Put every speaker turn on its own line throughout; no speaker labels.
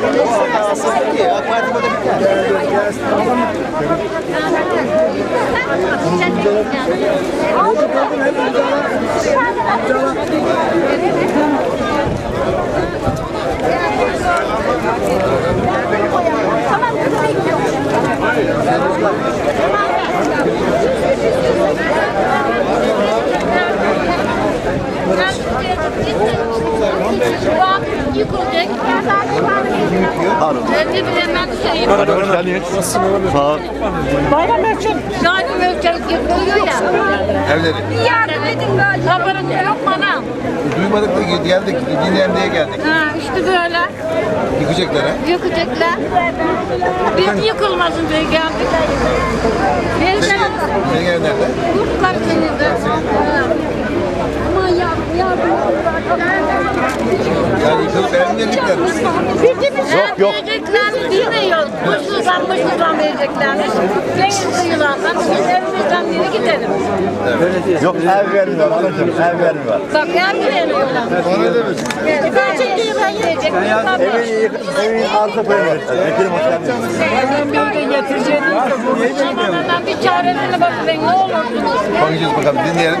Ben de bilemem söyleyeyim.
Bayram Erçin.
Zaten ölçerek yıkılıyor ya.
Evleri.
Yardım edin böyle. Haberin yok bana.
Duymadık da geldik. Dinleyelim diye geldik.
Ha işte böyle.
Yıkacaklar ha.
Yıkacaklar. Biz yıkılmasın diye geldik. Neyse.
Senin ev nerede?
Kurtlar seni de. Aman yavrum yavrum.
Yani yıkılıp evini verecekler.
Yok yok. Verecekler bilmiyoruz. Muşluktan muşluktan vereceklermiş. Deniz kıyılardan biz evimizden biri gidelim.
Yok ev vermiyor anacığım ev vermiyor.
Bak ev veriyorlar.
Bana demesin?
Verecek diye ben yiyecek.
Evin, evin arsa koyuyor. Vekilim hoş geldiniz.
Aman bir çaresine bakmayın ne olursunuz.
Bakacağız bakalım dinleyelim.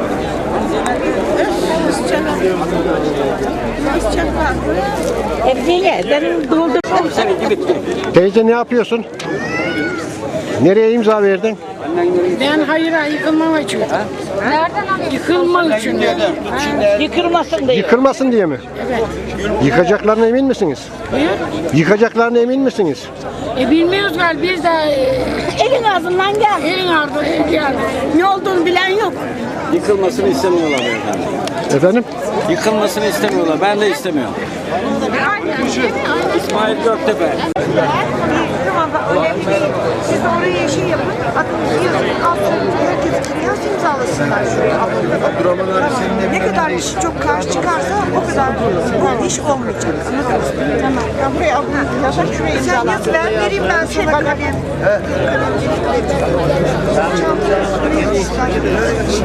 Evliye benim doldur.
Teyze ne yapıyorsun? Nereye imza verdin?
Ben hayıra yıkılmam için. Yıkılmak için.
Yıkılmasın diye.
Yıkılmasın diye mi?
Evet.
Yıkacaklarına emin misiniz?
Buyur.
Yıkacaklarına emin misiniz?
E bilmiyoruz galiba biz de
Elin ağzından gel.
e, elin ardı geldi.
Ne olduğunu bilen yok.
Yıkılmasını istemiyorlar beyefendi.
Efendim?
Yıkılmasını istemiyorlar. Ben de istemiyorum. İsmail Göktepe.
Siz de oraya şey yapın. Adınızı yazın. Altına herkes kiriyas imzalasınlar şuraya. Ne kadar iş çok karşı çıkarsa o kadar yani iş olmayacak. Anladınız mı? Tamam. Ya buraya adını yazar şuraya. Sen yaz ver vereyim ben sana kalem.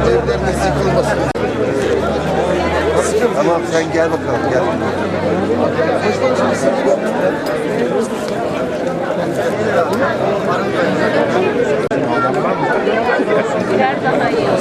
Evleriniz yıkılmasın. Tamam sen gel bakalım gel.
Arkadaşlar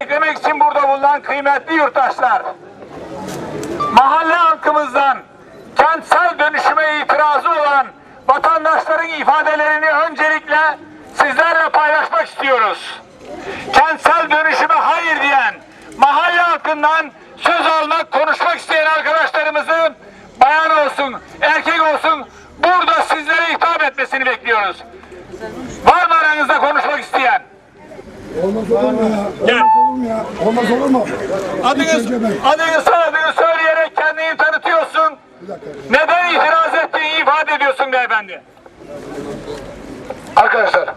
Eklemek için burada bulunan kıymetli yurttaşlar. Mahalle halkımızdan kentsel dönüşüme itirazı olan vatandaşların ifadelerini öncelikle sizlerle paylaşmak istiyoruz. Kentsel dönüşüme hayır diyen mahalle halkından söz almak, konuşmak isteyen arkadaşlarımızın bayan olsun, erkek olsun burada sizlere hitap etmesini bekliyoruz. Var mı aranızda konuşmak isteyen? Gel.
Olmaz olur mu?
Adınız, adını soyadını söyleyerek kendini tanıtıyorsun. Neden itiraz ettiğini ifade ediyorsun beyefendi. Arkadaşlar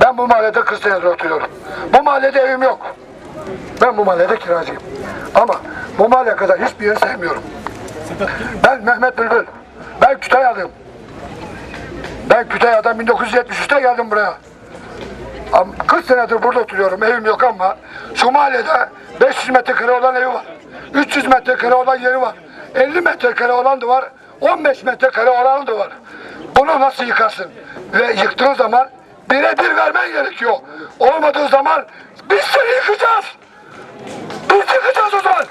Ben bu mahallede 40 senedir oturuyorum. Bu mahallede evim yok. Ben bu mahallede kiracıyım. Ama bu mahalle kadar hiçbir yeri sevmiyorum. Ben Mehmet Bülbül. Ben Kütahyalıyım. Ben Kütahya'dan 1973'te geldim buraya. Am- 40 senedir burada oturuyorum. Evim yok ama şu mahallede 500 metrekare olan evi var. 300 metrekare olan yeri var. 50 metrekare olan da var. 15 metrekare olan da var. Bunu nasıl yıkarsın? Ve yıktığın zaman birebir vermen gerekiyor. Olmadığı zaman biz seni yıkacağız. Biz yıkacağız o zaman.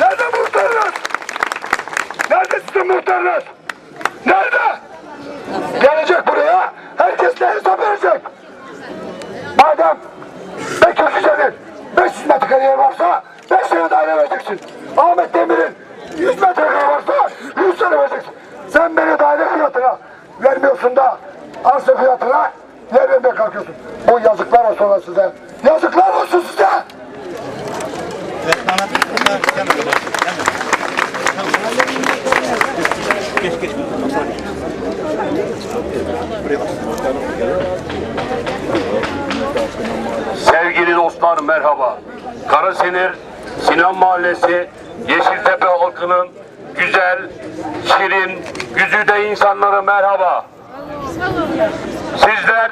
Nerede muhtarınız? Nerede sizin muhtarınız? Nerede? Gelecek buraya, herkes de hesap verecek. Madem Bekir Güzel'in 500 metrekare yer varsa 5 tane daire vereceksin. Ahmet Demir'in 100 metrekare varsa 100 tane vereceksin. Sen beni daire fiyatına vermiyorsun da arsa fiyatına yer vermeye kalkıyorsun. Bu yazıklar olsun size. Yazıklar olsun size.
Sevgili dostlar merhaba. Karasinir, Sinan Mahallesi, Yeşiltepe halkının güzel, şirin, güzide insanları merhaba. Sizler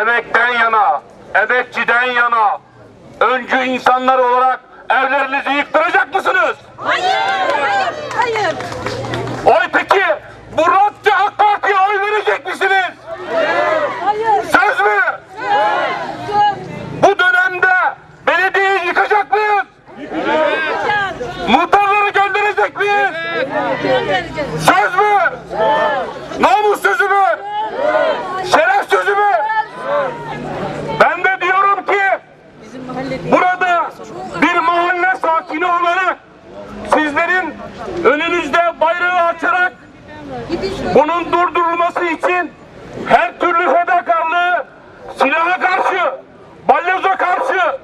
emekten yana, emekçiden yana, öncü insanlar olarak evlerinizi yıktıracak mısınız?
Hayır, hayır.
Oy peki bu radyo AK Parti'ye oy verecek misiniz?
Hayır.
Söz mü? Bu dönemde belediyeyi yıkacak mıyız? Muhtarları gönderecek miyiz?
Göndereceğiz.
Söz mü? Namus sözü mü? Şeref sözü mü? Ben de diyorum ki burada bir mahalle sakini olarak sizlerin önünüzde bayrağı açarak bunun durdurulması için her türlü fedakarlığı silaha karşı, balyoza karşı,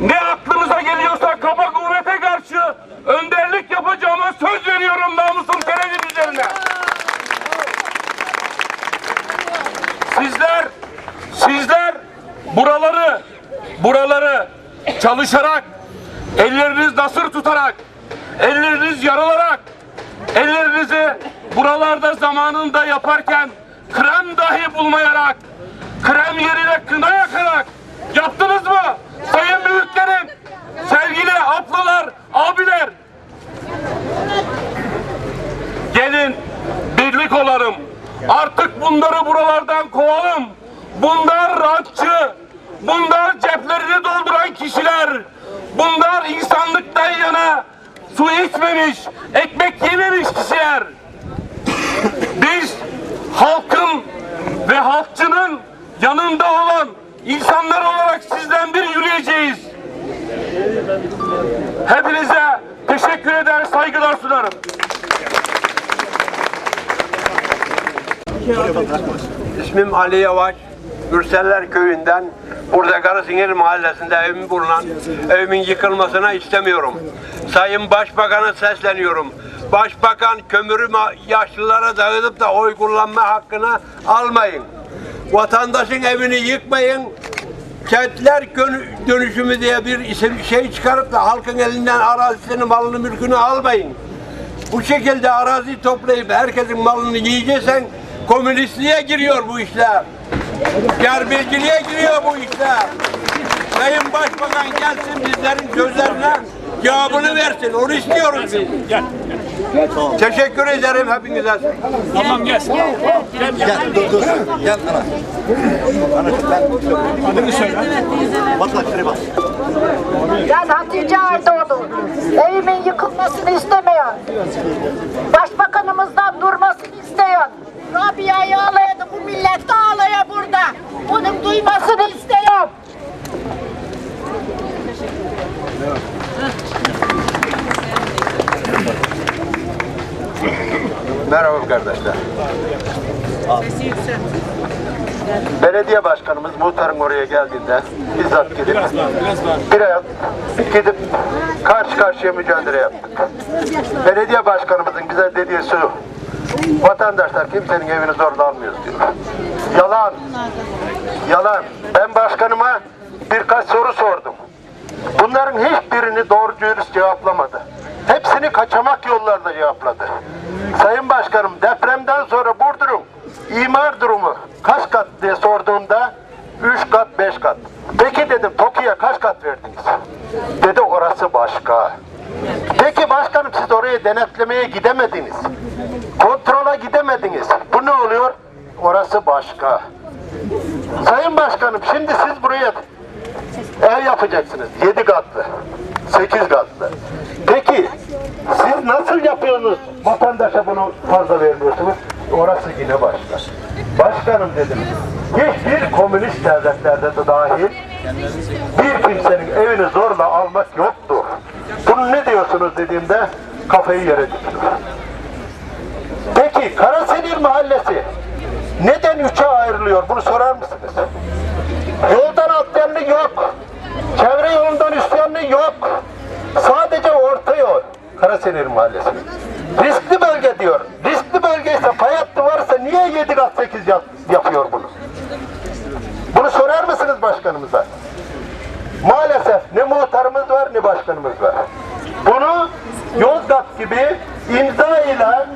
ne aklınıza geliyorsa kaba kuvvete karşı önderlik yapacağıma söz veriyorum namusum şerefim üzerine. Sizler, sizler buraları, buraları çalışarak, elleriniz nasır tutarak, elleriniz yarılarak, ellerinizi buralarda zamanında yaparken krem dahi bulmayarak, krem yerine kına yakarak yaptınız mı? Sayın büyüklerim, sevgili ablalar, abiler, gelin birlik olalım. Artık bunları buralardan kovalım. Bunlar rantçı, bunlar ceplerini dolduran kişiler, bunlar insanlıktan yana su içmemiş, ekmek yememiş kişiler. Biz halkın ve halkçının yanında olan insanlar olarak sizden bir yürüyeceğiz. Hepinize teşekkür eder, saygılar sunarım.
İsmim Ali Yavaş. Gürseller köyünden burada Karasınır mahallesinde evim bulunan evimin yıkılmasına istemiyorum. Sayın Başbakan'a sesleniyorum. Başbakan kömürü yaşlılara dağıtıp da oy kullanma hakkını almayın. Vatandaşın evini yıkmayın. Kentler dönüşümü diye bir isim şey çıkarıp da halkın elinden arazisini, malını, mülkünü almayın. Bu şekilde arazi toplayıp herkesin malını yiyeceksen komünistliğe giriyor bu işler. Gerbilciliğe giriyor bu işler. Sayın Başbakan gelsin bizlerin sözlerine cevabını versin. Onu istiyoruz biz. Teşekkür ederim hepinize.
Tamam gel.
Gel dur dur. Gel ana. Ana ben.
Adını söyle.
Bak bak şuraya bak.
Ben Hatice Aydoğdu. Evimin yıkılmasını istemiyor. Başbakanımızdan durmasını istiyor. Rabia'yı ağlayadı, bu millet de ağlaya burada. Bunun duymasını istiyorum.
Merhaba kardeşler. Belediye başkanımız muhtarın oraya geldiğinde bizzat gidip bir ayak gidip karşı karşıya mücadele yaptık. Belediye başkanımızın bize dediği şu
Vatandaşlar kimsenin evini zorla almıyoruz diyor. Yalan. Yalan. Ben başkanıma birkaç soru sordum. Bunların hiçbirini doğru dürüst cevaplamadı. Hepsini kaçamak yollarla cevapladı. Sayın Başkanım depremden sonra Burdur'un imar durumu kaç kat diye sorduğumda 3 kat 5 kat. Peki dedim TOKİ'ye kaç kat verdiniz? Dedi orası başka. Peki başkanım siz oraya denetlemeye gidemediniz. Kontrola gidemediniz. Bu ne oluyor? Orası başka. Sayın Başkanım şimdi siz buraya ev yapacaksınız. 7 katlı. 8 katlı. Peki siz nasıl yapıyorsunuz? Vatandaşa bunu fazla vermiyorsunuz. Orası yine başka. Başkanım dedim. Hiçbir komünist devletlerde de dahil bir kimsenin evini zorla almak yoktur. Bunu ne diyorsunuz dediğimde kafayı yere düştü. Peki Karasenir Mahallesi neden üçe ayrılıyor? Bunu sorar mısınız? Yoldan alt yanlı yok. Çevre yolundan üst yanlı yok. Sadece orta yol. Karasenir Mahallesi. Riskli bölge diyor. Riskli bölge ise fay hattı varsa niye 7 kat 8 yap- yapıyor bunu? Bunu sorar mısınız başkanımıza? Maalesef ne muhtarımız var ne başkanımız var. Bunu Yozgat gibi imza ile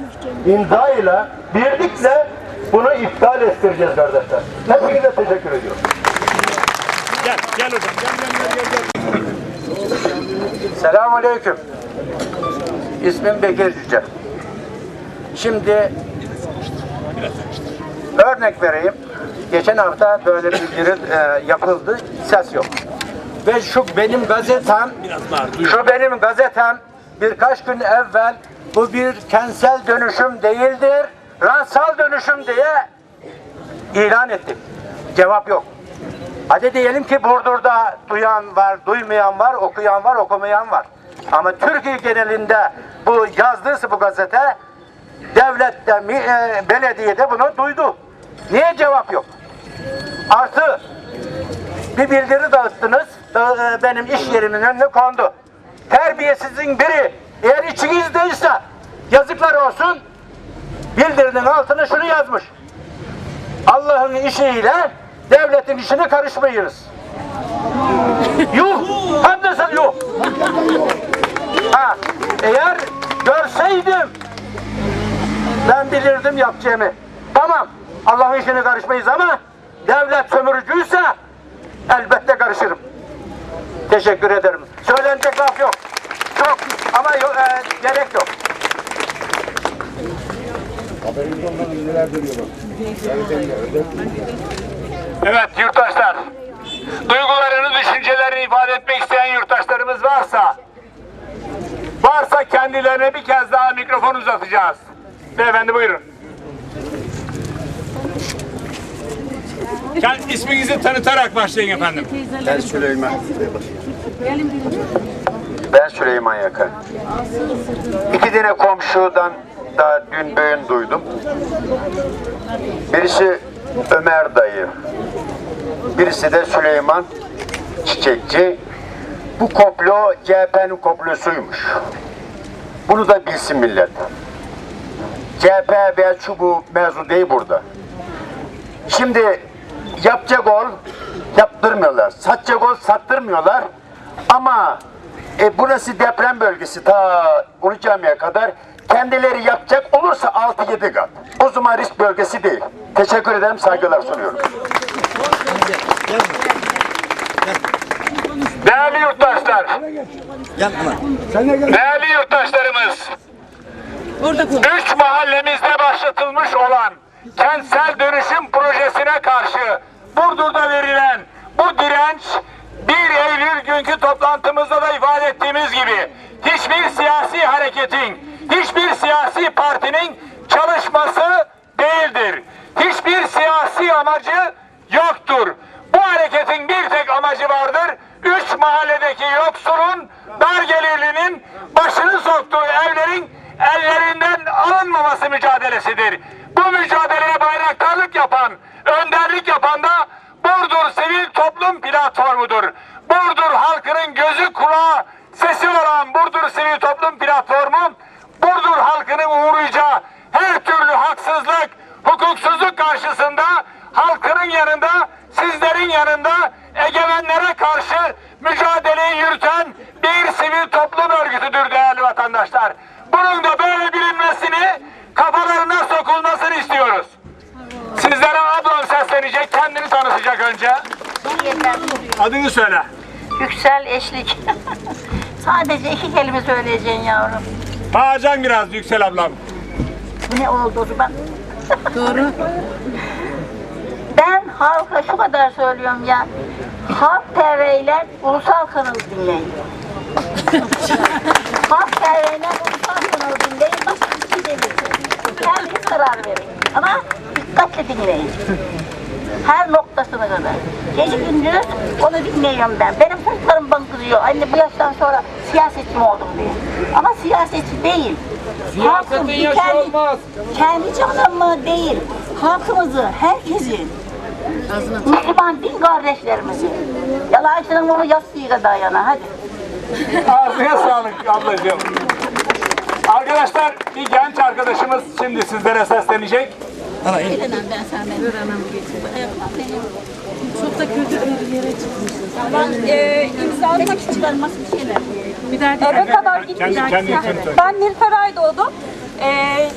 imza ile birlikle bunu iptal ettireceğiz kardeşler. Hepinize teşekkür ediyorum.
Selamun Aleyküm. İsmim Bekir Cüce. Şimdi örnek vereyim. Geçen hafta böyle bir biri e, yapıldı. Ses yok. Ve şu benim gazetem şu benim gazetem birkaç gün evvel bu bir kentsel dönüşüm değildir. Rastsal dönüşüm diye ilan ettim. Cevap yok. Hadi diyelim ki Burdur'da duyan var, duymayan var, okuyan var, okumayan var. Ama Türkiye genelinde bu yazdıysa bu gazete devlette, e, belediyede bunu duydu. Niye cevap yok? Artı bir bildiri dağıttınız, da- e, benim iş yerimin önüne kondu. Terbiyesizin biri eğer içinizdeyse yazıklar olsun bildirinin altına şunu yazmış. Allah'ın işiyle devletin işine karışmayınız. yuh! Hem de sen yuh! Ha, eğer görseydim ben bilirdim yapacağımı. Tamam, Allah'ın işine karışmayız ama devlet sömürücüyse elbette karışırım. Teşekkür ederim. Söylenecek laf yok. Çok ama yo- e, gerek yok.
Evet yurttaşlar. Duygularını, düşüncelerini ifade etmek isteyen yurttaşlarımız varsa varsa kendilerine bir kez daha mikrofon uzatacağız. Beyefendi buyurun. Kend, isminizi tanıtarak başlayın efendim.
Ben Süleyman.
Ben Süleyman Yakın. İki tane komşudan da dün böğün duydum. Birisi Ömer dayı. Birisi de Süleyman Çiçekçi. Bu komplo CHP'nin komplosuymuş. Bunu da bilsin millet. CHP veya çubuğu mevzu değil burada. Şimdi yapacak ol, yaptırmıyorlar. Satacak ol, sattırmıyorlar. Ama e, burası deprem bölgesi ta Ulu Cami'ye kadar. Kendileri yapacak olursa 6-7 kat. O zaman risk bölgesi değil. Teşekkür ederim, saygılar sunuyorum.
Değerli yurttaşlar. Değerli yurttaşlarımız. Üç mahallemizde başlatılmış olan kentsel dönüşüm projesine karşı Burdur'da verilen bu direnç 1 Eylül günkü toplantımızda da ifade ettiğimiz gibi hiçbir siyasi hareketin, hiçbir siyasi partinin çalışması değildir. Hiçbir siyasi amacı yoktur. Bu hareketin bir tek amacı vardır. Üç mahalledeki yoksulun, dar gelirlinin başını soktuğu evlerin ellerinden alınmaması mücadelesidir. Bu mücadeleye bayraktarlık yapan, önderlik yapan da Burdur Sivil Toplum Platformu'dur. Burdur halkının gözü kulağı sesi olan Burdur Sivil Toplum Platformu, Anadolu halkının uğrayacağı her türlü haksızlık, hukuksuzluk karşısında halkının yanında, sizlerin yanında egemenlere karşı mücadeleyi yürüten bir sivil toplum örgütüdür değerli vatandaşlar. Bunun da böyle bilinmesini, kafalarına sokulmasını istiyoruz. Sizlere ablam seslenecek, kendini tanıtacak önce. Adını söyle.
Yüksel Eşlik. Sadece iki kelime söyleyeceksin yavrum.
Bağıracaksın biraz Yüksel ablam.
Bu ne oldu ben? Doğru. ben halka şu kadar söylüyorum ya. Halk TV ile ulusal kanal dinleyin. Halk TV ile ulusal kanal dinleyin. Başka bir şey demeyin. Kendiniz karar verin. Ama dikkatle dinleyin. Her noktasına kadar. Gece gündüz onu dinliyorum ben. Benim çocuklarım bana kızıyor. Anne bu yaştan sonra siyasetçi mi oldum diye. Ama siyasetçi değil. Halkın bir kendi, kendi canımı değil, halkımızı, herkesi, Müslüman din kardeşlerimizi. Yalancının onu yastığı kadar yana hadi.
Ağzına sağlık ablacığım. Arkadaşlar bir genç arkadaşımız şimdi sizlere seslenecek.
Ben e, imza atmak için çıkarması bir şeyler.
Eve kadar gitmeyeceğim.
kendi için söyle.
Ben Nilfer Aydoğdu. Ee,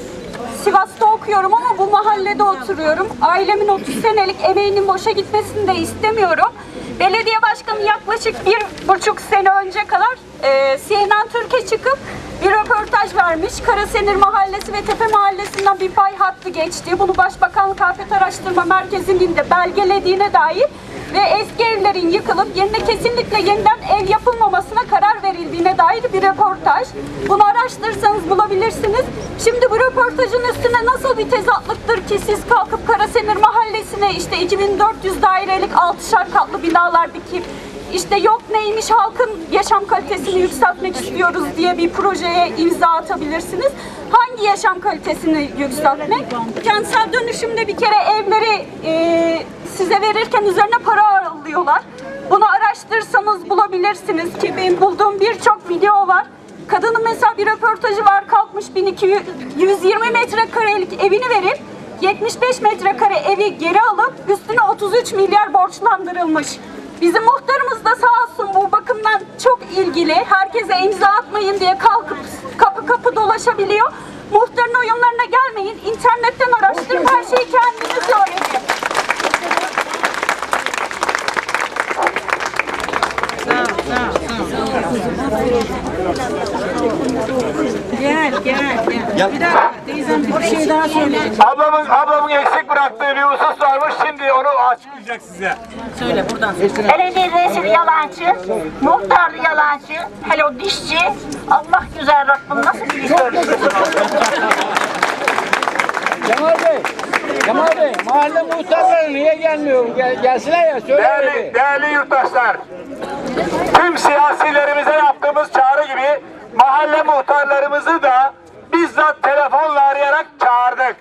Sivas'ta okuyorum ama bu mahallede oturuyorum. Ailemin 30 senelik emeğinin boşa gitmesini de istemiyorum. Belediye başkanı yaklaşık bir buçuk sene önce kadar e, CNN Türkiye çıkıp bir röportaj vermiş. Karasenir Mahallesi ve Tepe Mahallesi'nden bir pay hattı geçti. Bunu Başbakanlık Afet Araştırma Merkezi'nin de belgelediğine dair ve eski evlerin yıkılıp yerine kesinlikle yeniden ev yapılmamasına karar verildiğine dair bir röportaj. Bunu araştırırsanız bulabilirsiniz. Şimdi bu röportajın üstüne nasıl bir tezatlıktır ki siz kalkıp Karasenir Mahallesi'ne işte 2400 dairelik 6'şar katlı binalar dikip işte yok neymiş halkın yaşam kalitesini yükseltmek istiyoruz diye bir projeye imza atabilirsiniz. Hangi yaşam kalitesini yükseltmek? Kentsel dönüşümde bir kere evleri e, size verirken üzerine para alıyorlar. Bunu araştırsanız bulabilirsiniz ki benim bulduğum birçok video var. Kadının mesela bir röportajı var kalkmış 1220 metrekarelik evini verip 75 metrekare evi geri alıp üstüne 33 milyar borçlandırılmış. Bizim muhtarımız da sağ olsun bu bakımdan çok ilgili. Herkese imza atmayın diye kalkıp kapı kapı dolaşabiliyor. Muhtarın oyunlarına gelmeyin. İnternetten araştırın. Her şeyi kendiniz öğrenin.
Gel gel gel. Bir dakika teyzem bir şey daha söyleyecek.
Ablamın, ablamın eksik bıraktığı bir husus varmış. Şimdi onu açıklayacak size.
Söyle buradan.
Belediye reisi yalancı, muhtar yalancı, hele o dişçi. Allah güzel Rabbim nasıl bir iş?
Kemal Bey, Kemal Bey, mahalle muhtarları niye gelmiyor? Gel, gelsinler ya, söyle
Değerli, değerli yurttaşlar, tüm siyasilerimize yaptığımız çağrı gibi mahalle muhtarlarımızı da bizzat telefonla arayarak çağırdık.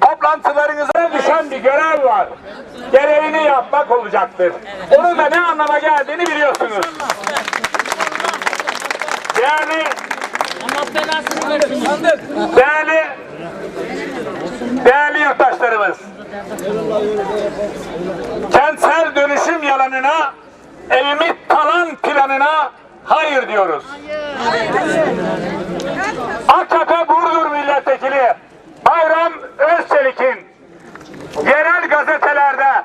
Toplantılarınıza düşen bir görev var. Görevini yapmak olacaktır. Onun da ne anlama geldiğini biliyorsunuz. Değerli, değerli, değerli yurttaşlarımız, kentsel dönüşüm yalanına, evimi talan planına hayır diyoruz. AKP Burdur Milletvekili Bayram Özçelik'in yerel gazetelerde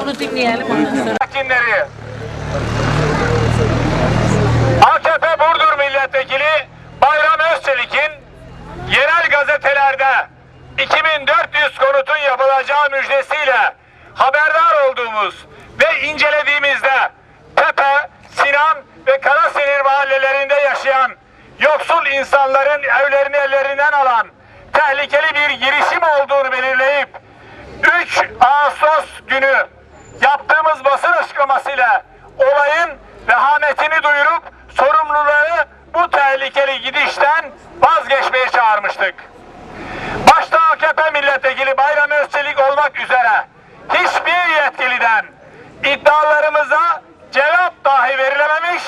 Bunu dinleyelim
sakinleri AKP Burdur Milletvekili Bayram Özçelik'in yerel gazetelerde 2400 konutun yapılacağı müjdesiyle haberdar olduğumuz ve incelediğimizde Tepe, Sinan ve Karasenir mahallelerinde yaşayan yoksul insanların evlerini ellerinden alan tehlikeli bir girişim olduğunu belirleyip 3 Ağustos günü yaptığımız basın açıklamasıyla olayın vehametini duyurup sorumluları bu tehlikeli gidişten vazgeçmeye çağırmıştık. Başta AKP milletvekili Bayram Özçelik olmak üzere yetkiliden iddialarımıza cevap dahi verilememiş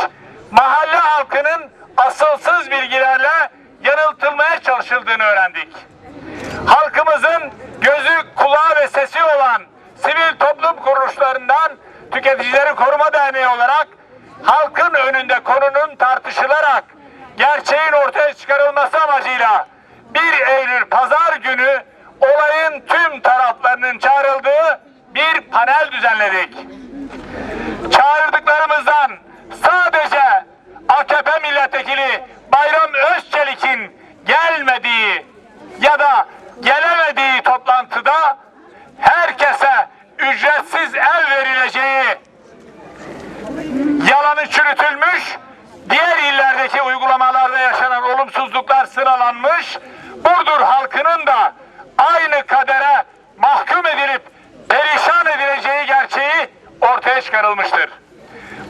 mahalle halkının asılsız bilgilerle yanıltılmaya çalışıldığını öğrendik. Halkımızın gözü, kulağı ve sesi olan sivil toplum kuruluşlarından Tüketicileri Koruma Derneği olarak halkın önünde konunun tartışılarak gerçeğin ortaya çıkarılması amacıyla 1 Eylül Pazar günü olayın tüm taraflarının çağrıldığı bir panel düzenledik. Çağırdıklarımızdan sadece AKP milletvekili Bayram Özçelik'in gelmediği ya da gelemediği toplantıda herkese ücretsiz ev verileceği yalanı çürütülmüş, diğer illerdeki uygulamalarda yaşanan olumsuzluklar sıralanmış, Burdur halkının da aynı kadere mahkum edilip perişan edileceği gerçeği ortaya çıkarılmıştır.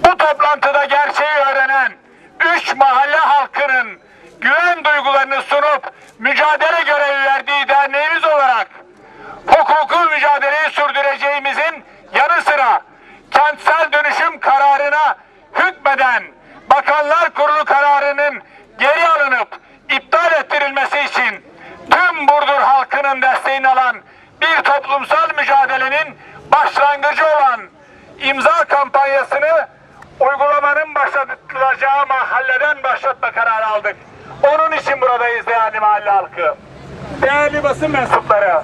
Bu toplantıda gerçeği öğrenen üç mahalle halkının güven duygularını sunup mücadele görevi verdiği derneğimiz olarak hukuku mücadeleyi sürdüreceğimizin yanı sıra kentsel dönüşüm kararına hükmeden Bakanlar Kurulu kararının geri alınıp iptal ettirilmesi için tüm Burdur halkının desteğini alan bir toplumsal mücadelenin başlangıcı olan imza kampanyasını uygulamanın başlatılacağı mahalleden başlatma kararı aldık. Onun için buradayız değerli mahalle halkı. Değerli basın mensupları,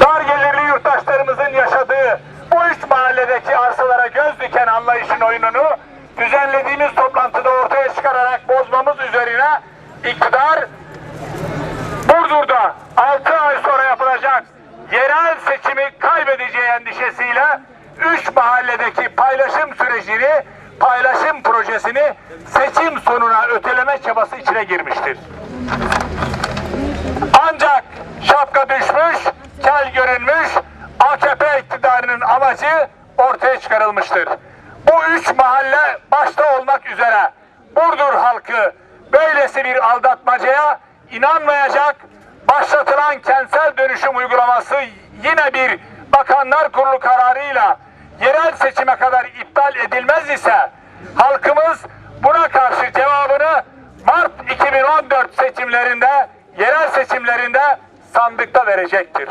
dar gelirli yurttaşlarımızın yaşadığı bu üç mahalledeki arsalara göz diken anlayışın oyununu düzenlediğimiz toplantıda ortaya çıkararak bozmamız üzerine iktidar Burdur'da 6 ay sonra yapılacak yerel seçimi kaybedeceği endişesiyle 3 mahalledeki paylaşım sürecini, paylaşım projesini seçim sonuna öteleme çabası içine girmiştir. Ancak şapka düşmüş, kel görünmüş, AKP iktidarının amacı ortaya çıkarılmıştır. Bu üç mahalle başta olmak üzere Burdur halkı böylesi bir aldatmacaya inanmayacak, başlatılan kentsel dönüşüm uygulaması yine bir Bakanlar Kurulu kararıyla yerel seçime kadar iptal edilmez ise halkımız buna karşı cevabını Mart 2014 seçimlerinde, yerel seçimlerinde sandıkta verecektir.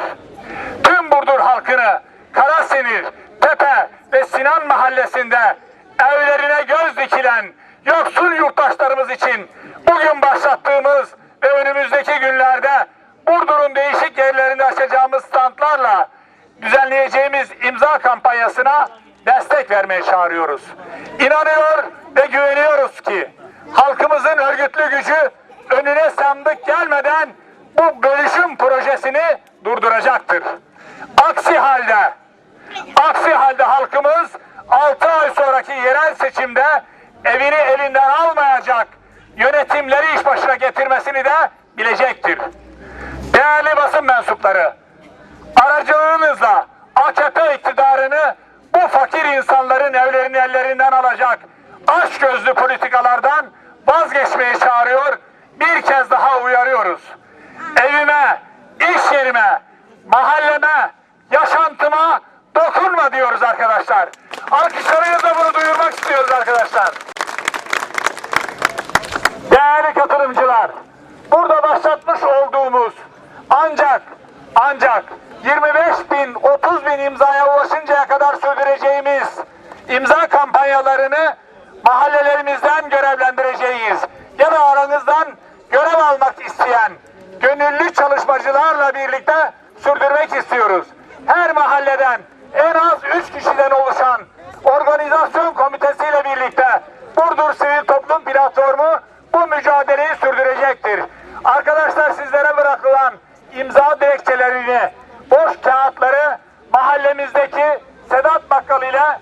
Tüm Burdur halkını Karasinir, Tepe ve Sinan mahallesinde evlerine göz dikilen yoksul yurttaşlarımız için bugün başlattığımız ve önümüzdeki günlerde Burdur'un değişik yerlerinde açacağımız standlarla düzenleyeceğimiz imza kampanyasına destek vermeye çağırıyoruz. İnanıyor ve güveniyoruz ki halkımızın örgütlü gücü önüne sandık gelmeden bu bölüşüm projesini durduracaktır. Aksi halde aksi halde halkımız 6 ay sonraki yerel seçimde evini elinden almayacak yönetimleri iş başına getirmesini de bilecektir. Değerli basın mensupları, aracılığınızla AKP iktidarını bu fakir insanların evlerini ellerinden alacak aç gözlü politikalardan vazgeçmeye çağırıyor, bir kez daha uyarıyoruz. Evime, iş yerime, mahalleme, yaşantıma dokunma diyoruz arkadaşlar. Alkışlarınızla bunu duyurmak istiyoruz arkadaşlar. Değerli katılımcılar, burada başlatmış olduğumuz ancak ancak 25 bin 30 bin imzaya ulaşıncaya kadar sürdüreceğimiz imza kampanyalarını mahallelerimizden görevlendireceğiz. Ya da aranızdan görev almak isteyen gönüllü çalışmacılarla birlikte sürdürmek istiyoruz. Her mahalleden en az 3 kişiden oluşan organizasyon komitesiyle birlikte Burdur Sivil Toplum Platformu bu mücadeleyi sürdürecektir. Arkadaşlar sizlere bırakılan imza dilekçelerini, boş kağıtları mahallemizdeki Sedat Bakkal ile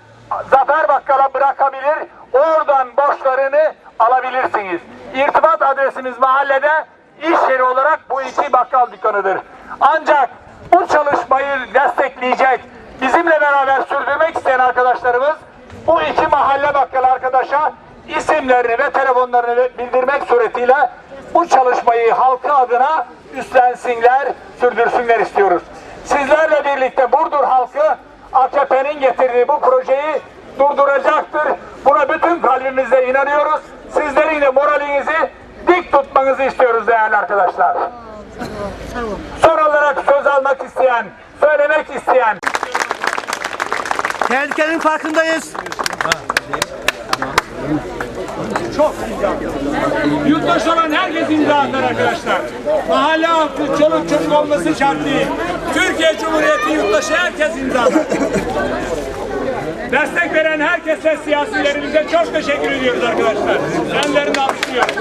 Zafer Bakkal'a bırakabilir. Oradan borçlarını alabilirsiniz. İrtibat adresimiz mahallede iş yeri olarak bu iki bakkal dükkanıdır. Ancak bu çalışmayı destekleyecek, bizimle beraber sürdürmek isteyen arkadaşlarımız bu iki mahalle bakkal arkadaşa isimlerini ve telefonlarını bildirmek suretiyle bu çalışmayı halkı adına üstlensinler, sürdürsünler istiyoruz. Sizlerle birlikte Burdur halkı AKP'nin getirdiği bu projeyi durduracaktır. Buna bütün kalbimizle inanıyoruz. Sizlerin de moralinizi dik tutmanızı istiyoruz değerli arkadaşlar. Son olarak söz almak isteyen, söylemek isteyen
Tehlikenin farkındayız
çok imza. Yurttaş olan herkes imza atar arkadaşlar. Mahalle halkı çoluk çocuk olması şart. Türkiye Cumhuriyeti yurttaşı herkes imza. Destek veren herkese siyasilerimize çok teşekkür ediyoruz arkadaşlar. Kendilerini alkışlıyoruz.